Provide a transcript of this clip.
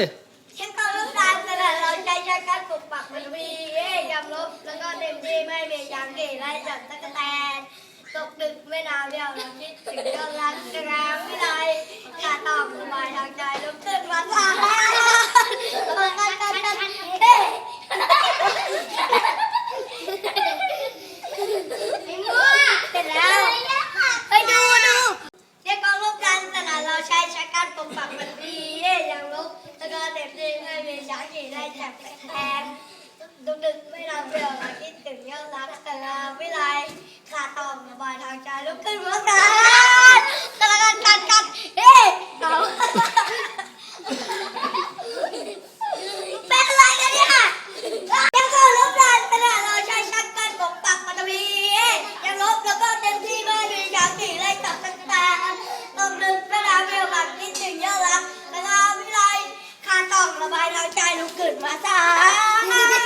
ยฉันต้องรู้ตามแต่เราใจใจกันปกปักมันมีเอ้ยยำลบแล้วก็เต็มที่ไม่มีอย่างเกไล่จับตะกแตนตกดึกไม่นานเดียวเราคิดถึงเรื่องรักกันแล้วไม่ไรกาตอบสบายทางใจลุกขึ้นมาทานกันกันกันกันเฮ้ยไอ้มั่วเสร็จแล้วไปดูดูเรียกกองรบกันขนาดเราใช้ใช้การปกปักมันดีเอ้ยอย่างลบแล้วก็เต็มที่ ไม่มีอย่งเกไล่จับตะกะแตนดึกดึกไม่นอนเปลี่ยวมาคิดถึงเรื่องรักแต่ลาไม่ไรขาดตอมระบายทางใจลุกขึ้นมากันกันกันกันกันเฮ้ยเอาเป็นอะไรกันเนี่ยยังก็ลบดันขนาดเราใช้ชักกันปกปักมันมียังลบแล้วก็เต็มที่ไม่มีอย่างตี ไม่ไราดตองชายทางใจลูกเกิดมาสา